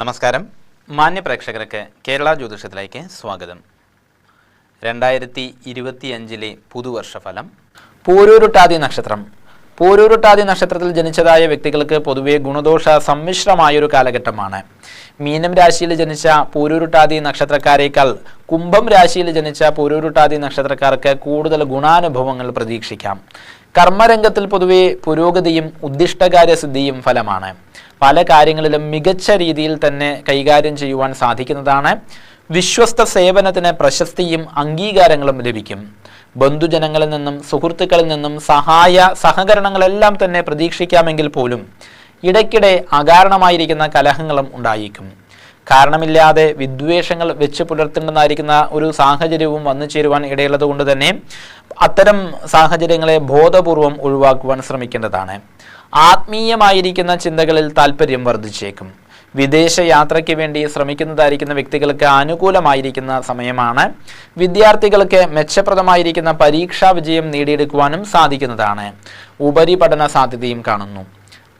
നമസ്കാരം. മാന്യ പ്രേക്ഷകർക്ക് കേരള ജ്യോതിഷത്തിലേക്ക് സ്വാഗതം. രണ്ടായിരത്തി ഇരുപത്തിയഞ്ചിലെ പുതുവർഷഫലം. പൂരൂരുട്ടാതി നക്ഷത്രം. പൂരൂരുട്ടാതി നക്ഷത്രത്തിൽ ജനിച്ചതായ വ്യക്തികൾക്ക് പൊതുവെ ഗുണദോഷ സമ്മിശ്രമായൊരു കാലഘട്ടമാണ്. മീനം രാശിയിൽ ജനിച്ച പൂരൂരുട്ടാതി നക്ഷത്രക്കാരേക്കാൾ കുംഭം രാശിയിൽ ജനിച്ച പൂരൂരുട്ടാതി നക്ഷത്രക്കാർക്ക് കൂടുതൽ ഗുണാനുഭവങ്ങൾ പ്രതീക്ഷിക്കാം. കർമ്മരംഗത്തിൽ പൊതുവെ പുരോഗതിയും ഉദ്ദിഷ്ടകാര്യസിദ്ധിയും ഫലമാണ്. പല കാര്യങ്ങളിലും മികച്ച രീതിയിൽ തന്നെ കൈകാര്യം ചെയ്യുവാൻ സാധിക്കുന്നതാണ്. വിശ്വസ്ത സേവനത്തിന് പ്രശസ്തിയും അംഗീകാരങ്ങളും ലഭിക്കും. ബന്ധുജനങ്ങളിൽ നിന്നും സുഹൃത്തുക്കളിൽ നിന്നും സഹായ സഹകരണങ്ങളെല്ലാം തന്നെ പ്രതീക്ഷിക്കാമെങ്കിൽ പോലും ഇടയ്ക്കിടെ അകാരണമായിരിക്കുന്ന കലഹങ്ങളും ഉണ്ടായേക്കും. കാരണമില്ലാതെ വിദ്വേഷങ്ങൾ വെച്ച് പുലർത്തേണ്ടതായിരിക്കുന്ന ഒരു സാഹചര്യവും വന്നു ചേരുവാൻ ഇടയുള്ളത് കൊണ്ട് തന്നെ അത്തരം സാഹചര്യങ്ങളെ ബോധപൂർവം ഒഴിവാക്കുവാൻ ശ്രമിക്കേണ്ടതാണ്. ആത്മീയമായിരിക്കുന്ന ചിന്തകളിൽ താല്പര്യം വർദ്ധിച്ചേക്കും. വിദേശ യാത്രയ്ക്ക് വേണ്ടി ശ്രമിക്കുന്നതായിരിക്കുന്ന വ്യക്തികൾക്ക് അനുകൂലമായിരിക്കുന്ന സമയമാണ്. വിദ്യാർത്ഥികൾക്ക് മെച്ചപ്രദമായിരിക്കുന്ന പരീക്ഷാ വിജയം നേടിയെടുക്കുവാനും സാധിക്കുന്നതാണ്. ഉപരിപഠന സാധ്യതയും കാണുന്നു.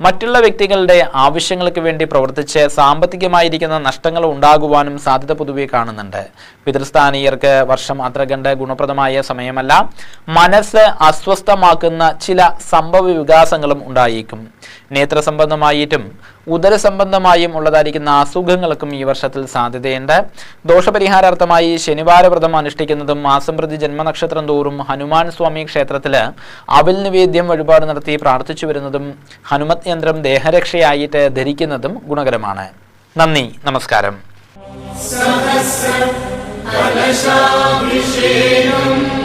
മറ്റുള്ള വ്യക്തികളുടെ ആവശ്യങ്ങൾക്ക് വേണ്ടി പ്രവർത്തിച്ച് സാമ്പത്തികമായിരിക്കുന്ന നഷ്ടങ്ങൾ ഉണ്ടാകുവാനും സാധ്യത പൊതുവെ കാണുന്നുണ്ട്. പിതൃസ്ഥാനീയർക്ക് വർഷം അത്ര കണ്ട് ഗുണപ്രദമായ സമയമല്ല. മനസ്സ് അസ്വസ്ഥമാക്കുന്ന ചില സംഭവ വികാസങ്ങളും ഉണ്ടായേക്കും. നേത്ര സംബന്ധമായിട്ടും ഉദര സംബന്ധമായും ഉള്ളതായിരിക്കുന്ന അസുഖങ്ങൾക്കും ഈ വർഷത്തിൽ സാധ്യതയുണ്ട്. ദോഷപരിഹാരാർത്ഥമായി ശനിവാര വ്രതം അനുഷ്ഠിക്കുന്നതും മാസം പ്രതി ജന്മനക്ഷത്രം തോറും ഹനുമാൻ സ്വാമി ക്ഷേത്രത്തിൽ അവിൽ നിവേദ്യം വഴിപാട് നടത്തി പ്രാർത്ഥിച്ചു വരുന്നതും ഹനുമത് യന്ത്രം ദേഹരക്ഷയായിട്ട് ധരിക്കുന്നതും ഗുണകരമാണ്. നന്ദി. നമസ്കാരം. കലശാഭിഷേകം.